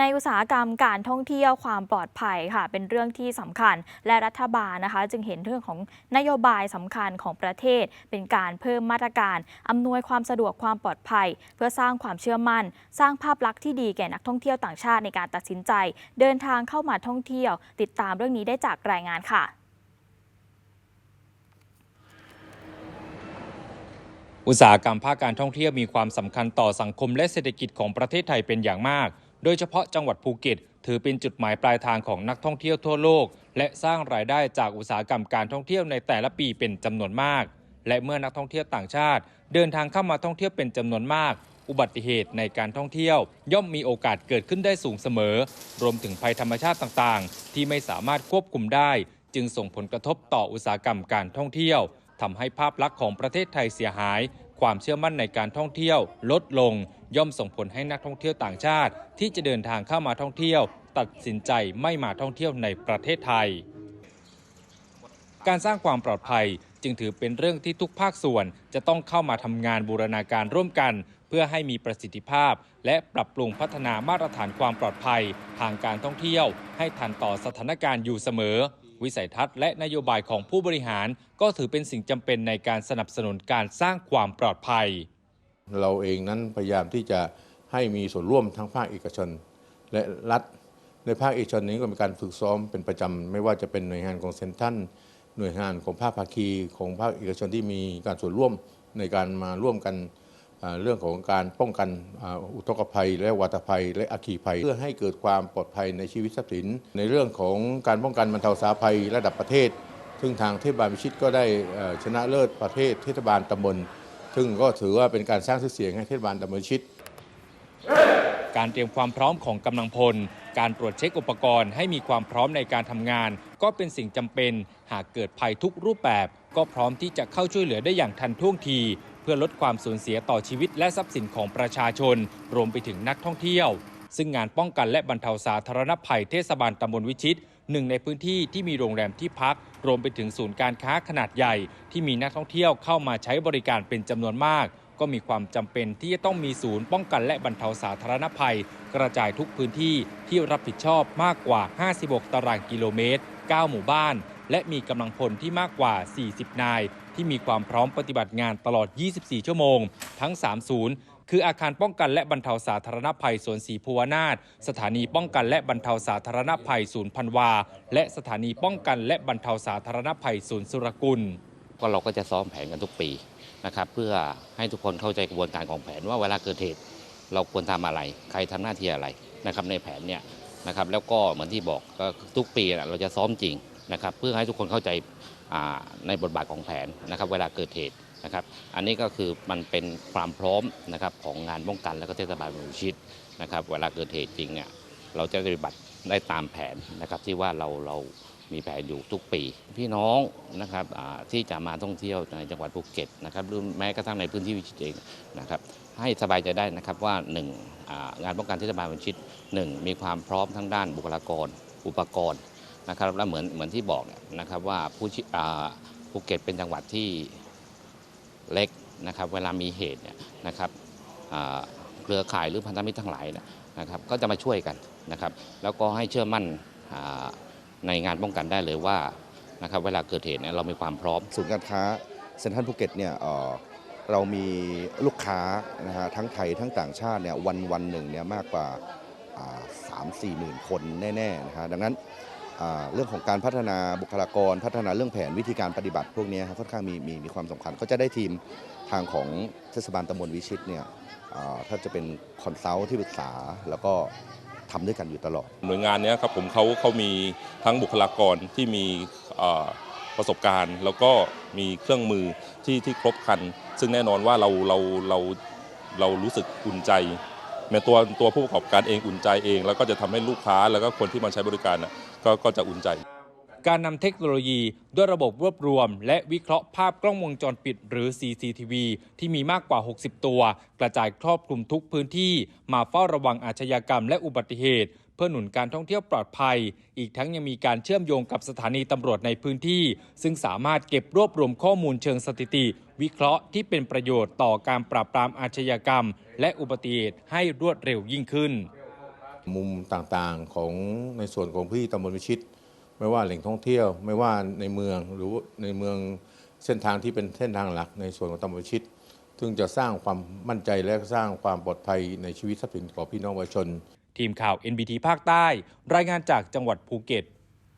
ในอุตสาหกรรมการท่องเที่ยวความปลอดภัยค่ะ เป็นเรื่องที่สำคัญและรัฐบาลนะคะ จึงเห็นเรื่องของนโยบายสำคัญของประเทศ เป็นการเพิ่มมาตรการอำนวยความสะดวกความปลอดภัย เพื่อสร้างความเชื่อมั่น สร้างภาพลักษณ์ที่ดีแก่นักท่องเที่ยวต่างชาติในการตัดสินใจ เดินทางเข้ามาท่องเที่ยว ติดตามเรื่องนี้ได้จากรายงานค่ะอุตสาหกรรมภาคการท่องเที่ยวมีความสำคัญต่อสังคมและเศรษฐกิจของประเทศไทยเป็นอย่างมาก โดยเฉพาะจังหวัดภูเก็ต ถือเป็นจุดหมายปลายทางของนักท่องเที่ยวทั่วโลก และสร้างรายได้จากอุตสาหกรรมการท่องเที่ยวในแต่ละปีเป็นจำนวนมาก และเมื่อนักท่องเที่ยวต่างชาติ เดินทางเข้ามาท่องเที่ยวเป็นจำนวนมาก อุบัติเหตุในการท่องเที่ยว ย่อมมีโอกาสเกิดขึ้นได้สูงเสมอ รวมถึงภัยธรรมชาติต่างๆ ที่ไม่สามารถควบคุมได้ จึงส่งผลกระทบต่ออุตสาหกรรมการท่องเที่ยวทำให้ภาพลักษณ์ของประเทศไทยเสียหาย ความเชื่อมั่นในการท่องเที่ยวลดลง ย่อมส่งผลให้นักท่องเที่ยวต่างชาติ ที่จะเดินทางเข้ามาท่องเที่ยว ตัดสินใจไม่มาท่องเที่ยวในประเทศไทย การสร้างความปลอดภัยจึงถือเป็นเรื่องที่ทุกภาคส่วนจะต้องเข้ามาทำงานบูรณาการร่วมกัน เพื่อให้มีประสิทธิภาพ และปรับปรุงพัฒนามาตรฐานความปลอดภัย ทางการท่องเที่ยว ให้ทันต่อสถานการณ์อยู่เสมอ วิสัยทัศน์และนโยบายของผู้บริหาร ก็ถือเป็นสิ่งจำเป็นในการสนับสนุนการสร้างความปลอดภัย เราเองนั้นพยายามที่จะให้มีส่วนร่วมทั้งภาคเอกชน และรัฐในภาคเอกชนนี้ก็มีการฝึกซ้อมเป็นประจำไม่ว่าจะเป็นหน่วยงานของเซนทันหน่วยงานของภาคภาคีของภาคเอกชนที่มีการส่วนร่วมในการมาร่วมกัน เรื่องของการป้องกันอุทกภัย และวัตภัย และอัคคีภัย เพื่อให้เกิดความปลอดภัยในชีวิตทรัพย์สิน ในเรื่องของการป้องกันบรรเทาสาภัยระดับประเทศ ซึ่งทางเทศบาลพิชิตก็ได้ชนะเลิศประเทศเทศบาลตำบล ซึ่งก็ถือว่าเป็นการสร้างชื่อเสียงให้เทศบาลตำบลพิชิต การเตรียมความพร้อมของกำลังพล การตรวจเช็คอุปกรณ์ให้มีความพร้อมในการทำงาน ก็เป็นสิ่งจำเป็น หากเกิดภัยทุกรูปแบบ ก็พร้อมที่จะเข้าช่วยเหลือได้อย่างทันท่วงที พื่อลดความสูญเสียต่อชีวิตและทรัพย์สินของประชาชน รวมไปถึงนักท่องเที่ยว ซึ่งงานป้องกันและบรรเทาสาธารณภัยเทศบาลตำบลวิชิตหนึ่งในพื้นที่ที่มีโรงแรมที่พัก รวมไปถึงศูนย์การค้าขนาดใหญ่ ที่มีนักท่องเที่ยวเข้ามาใช้บริการเป็นจำนวนมาก ก็มีความจำเป็นที่จะต้องมีศูนย์ป้องกันและบรรเทาสาธารณภัย กระจายทุกพื้นที่ที่รับผิดชอบมากกว่า 56 ตารางกิโลเมตร 9 หมู่บ้าน และมีกำลังพลที่มากกว่า 40 นาย ที่มีความพร้อมปฏิบัติงานตลอด 24 ชั่วโมง ทั้ง 3 ศูนย์ คืออาคารป้องกันและบรรเทาสาธารณภัยสวนศรีภูวนาถสถานีป้องกันและบรรเทาสาธารณภัยศูนย์พันวา และสถานีป้องกันและบรรเทาสาธารณภัยศูนย์สุรกุล ก็เราก็จะซ้อมแผนกันทุกปีนะครับเพื่อให้ทุกคนเข้าใจกระบวนการของแผนว่าเวลาเกิดเหตุเราควรทำอะไร ใครทำหน้าที่อะไรนะครับในแผนเนี่ยนะครับแล้วก็เหมือนที่บอกก็ทุกปีเราจะซ้อมจริงนะครับเพื่อให้ทุกคนเข้าใจ ในบทบาทของแผนนะครับเวลาเกิดเหตุนะครับ อันนี้ก็คือมันเป็นความพร้อมนะครับของงานป้องกันและก็เทศบาลเมืองชิตนะครับ เวลาเกิดเหตุจริงเนี่ยเราจะปฏิบัติได้ตามแผนนะครับที่ว่าเราเรามีแผนอยู่ทุกปี พี่น้องนะครับที่จะมาท่องเที่ยวในจังหวัดภูเก็ตนะครับหรือแม้กระทั่งในพื้นที่วิชิตเองนะครับ ให้สบายใจได้นะครับว่าหนึ่งางานป้องกันเทศบาลวิชิตหนึ่งมีความพร้อมทั้งด้านบุคลากร อุปกรณ์ นะครับและเหมือนเหมือนที่บอกนะครับว่าผู้ภูเก็ตเป็นจังหวัดที่เล็กนะครับเวลามีเหตุเนี่ยนะครับเครือข่ายหรือพันธมิตรทั้งหลายนะครับก็จะมาช่วยกันนะครับ แล้วก็ให้เชื่อมั่นในงานป้องกันได้เลยว่านะครับเวลาเกิดเหตุเนี่ยเรามีความพร้อมศูนย์การค้าเซ็นทรัลภูเก็ตเนี่ยเรามีลูกค้านะฮะทั้งไทยทั้งต่างชาติเนี่ยวันวันหนึ่งเนี่ยมากกว่าสามสี่หมื่นคนแน่ๆนะฮะดังนั้น เรื่องของการพัฒนาบุคลากร พัฒนาเรื่องแผนวิธีการปฏิบัติพวกนี้ครับค่อนข้างมีมีมีความสำคัญ ก็จะได้ทีมทางของเทศบาลตำบลวิชิตเนี่ยถ้าจะเป็นคอนซัลท์ที่ปรึกษาแล้วก็ทำด้วยกันอยู่ตลอด หน่วยงานนี้ครับผมเขาเขามีทั้งบุคลากรที่มีประสบการณ์ แล้วก็มีเครื่องมือที่ที่ครบครัน ซึ่งแน่นอนว่าเราเราเราเรารู้สึกอุ่นใจแม้ตัวตัวผู้ประกอบการเองอุ่นใจเอง แล้วก็จะทำให้ลูกค้าแล้วก็คนที่มาใช้บริการ ก็ก็จะอุ่นใจ การนำเทคโนโลยีด้วยระบบรวบรวม และวิเคราะห์ภาพกล้องวงจรปิด หรือ CCTV ที่มีมากกว่า 60 ตัว กระจายครอบคลุมทุกพื้นที่ มาเฝ้าระวังอาชญากรรมและอุบัติเหตุเพื่อหนุนการท่องเที่ยวปลอดภัย อีกทั้งยังมีการเชื่อมโยงกับสถานีตำรวจในพื้นที่ ซึ่งสามารถเก็บรวบรวมข้อมูลเชิงสถิติ วิเคราะห์ที่เป็นประโยชน์ต่อการปราบปรามอาชญากรรม และอุบัติเหตุให้รวดเร็วยิ่งขึ้น มุมต่างๆของในส่วนของพื้นที่ตำบลวิชิต ไม่ว่าแหล่งท่องเที่ยว ไม่ว่าในเมืองหรือในเมืองเส้นทางที่เป็นเส้นทางหลักในส่วนของตำบลวิชิต ซึ่งจะสร้างความมั่นใจและสร้างความปลอดภัยในชีวิตทรัพย์สินของพี่น้องประชาชน ทีมข่าว NBT ภาคใต้ รายงานจากจังหวัดภูเก็ต